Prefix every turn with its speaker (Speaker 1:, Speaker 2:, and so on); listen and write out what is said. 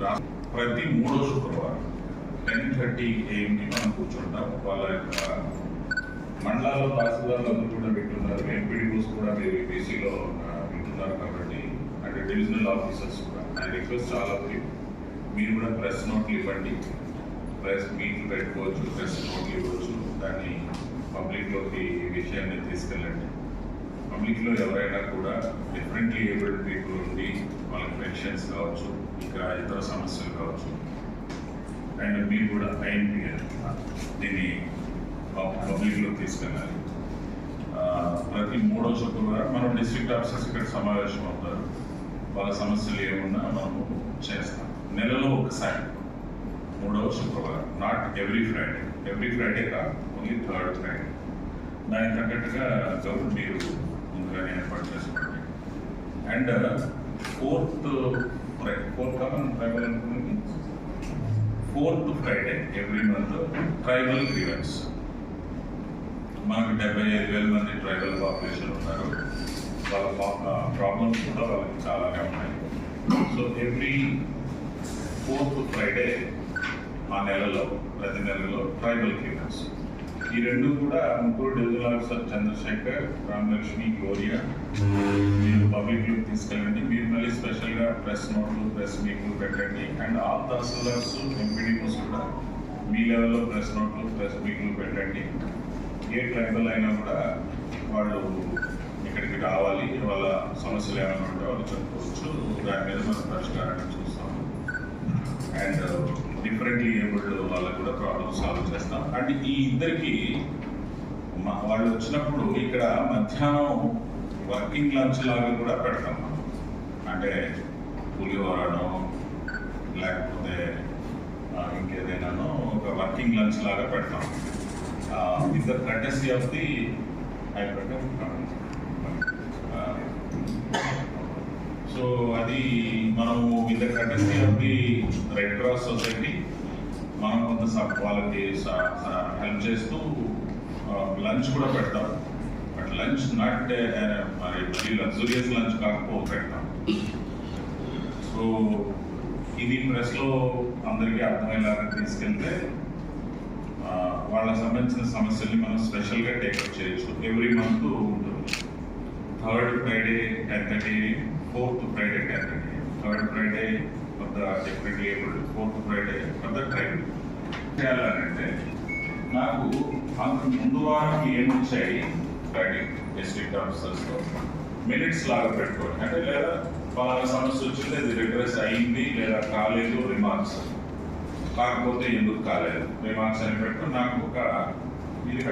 Speaker 1: ప్రతి మూడో శుక్రవారం టెన్ థర్టీ ఏఎంకి మనం కూర్చుంటాం. వాళ్ళ యొక్క మండలాల్లో తహసీల్దార్లు అందరూ కూడా వింటున్నారు. ఎంపీడీఓస్ కూడా మీరు బీసీలో వింటున్నారు కాబట్టి అంటే డివిజనల్ ఆఫీసర్స్ కూడా. నా రిక్వెస్ట్ చాలా మీరు కూడా ప్రెస్ నోట్లు ఇవ్వండి. ప్రెస్ మీట్లు పెట్టుకోవచ్చు ప్రెస్ నోట్లు ఇవ్వచ్చు. దాన్ని పబ్లిక్లోకి ఈ విషయాన్ని తీసుకెళ్ళండి. పబ్లిక్లో ఎవరైనా కూడా డిఫరెంట్లీ ఏబుల్డ్ పీపుల్ ఉండి వాళ్ళకి పెన్షన్స్ కావచ్చు ఇంకా ఇతర సమస్యలు కావచ్చు. అండ్ మీరు కూడా ఐఎన్పిఆర్ దీన్ని పబ్లిక్లో తీసుకెళ్ళాలి. ప్రతి మూడో శుక్రవారం మనం డిస్ట్రిక్ట్ ఆఫీసర్స్ ఇక్కడ సమావేశం అవుతారు. వాళ్ళ సమస్యలు ఏమున్నా మనము చేస్తాం. నెలలో ఒకసారి మూడవ శుక్రవారం not every Friday every Friday కాదు ఓన్లీ థర్డ్ ఫ్రైడే దానికి తగ్గట్టుగా గవర్నమెంట్ మీరు ముందుగానే ఏర్పాటు చేసుకోండి and fourth fourth common tribal అనుకుంది fourth Friday every month tribal grievance మనకు డెబ్బై ఐదు వేల మంది ట్రైబల్ పాపులేషన్ ఉన్నారు. వాళ్ళ ప్రాబ్లమ్స్ కూడా వాళ్ళకి చాలానే ఉన్నాయి. సో ఎవ్రీ ఫోర్త్ ఫ్రైడే ఆ నెలలో ప్రతి నెలలో ట్రైబల్ గ్రీవెన్స్ ఈ రెండు కూడా ముగ్గురు డివిజనల్ ఆఫీసర్ చంద్రశేఖర్ రామలక్ష్మి గోరియా. మీరు పబ్లిక్లో తీసుకెళ్ళండి. మీరు మళ్ళీ స్పెషల్గా ప్రెస్ నోట్లు ప్రెస్ మీట్లు పెట్టండి. అండ్ ఆల్ తహసీల్దార్స్ ఎంపీడీఓస్ కూడా మీ లెవెల్లో ప్రెస్ నోట్లు ప్రెస్ మీట్లు పెట్టండి. ఏ ట్రైబల్ అయినా కూడా వాళ్ళు ఇక్కడికి రావాలి. వాళ్ళ సమస్యలు ఏమైనా ఉంటే వాళ్ళు చెప్పుకోవచ్చు. దాని మీద మనం పరిష్కారాన్ని చూస్తాం అండ్ డిఫరెంట్లీ ఏబుల్డ్ వాళ్ళకి కూడా ప్రాబ్లమ్ సాల్వ్ చేస్తాం. అండ్ ఈ ఇద్దరికి వాళ్ళు వచ్చినప్పుడు ఇక్కడ మధ్యాహ్నం వర్కింగ్ లంచ్ లాగా కూడా పెడతాం అంటే పులిహోరనో లేకపోతే ఆ, ఇంకేదైనానో ఒక వర్కింగ్ లంచ్ లాగా పెడతాం. ఇద్దరు ద ఆఫ్ ది సో అది మనము ఇద్దరు the of the red cross society మనం కొంత సబ్ వాళ్ళకి హెల్ప్ చేస్తూ లంచ్ కూడా పెడతాం. బట్ లంచ్ నాట్ మరి మరీ లగ్జూరియస్ లంచ్ కాకపోతే పెడతాం. సో ఇది ప్రెస్లో అందరికీ అర్థమయ్యేలాగా తీసుకెళ్తే వాళ్ళకి సంబంధించిన సమస్యల్ని మనం స్పెషల్గా టేకప్ చేయొచ్చు. ఎవ్రీ మంత్ ఉంటుంది. Third Friday ten thirty fourth Friday ten thirty third Friday కొంత the different abled fourth Friday కొంత ద చేయాలంటే నాకు అంత ముందు వారం ఏం వచ్చాయి ఫ్రైడే డిస్ట్రిక్ట్ ఆఫీసర్స్తో మినిట్స్ లాగా పెట్టుకోండి అంటే లేదా పలానా సమస్య వచ్చింది అది రిగ్రెస్ అయింది లేదా కాలేదు రిమార్క్స్ కాకపోతే ఎందుకు కాలేదు? రిమార్క్స్ అని పెట్టుకుని నాకు ఒక ఇది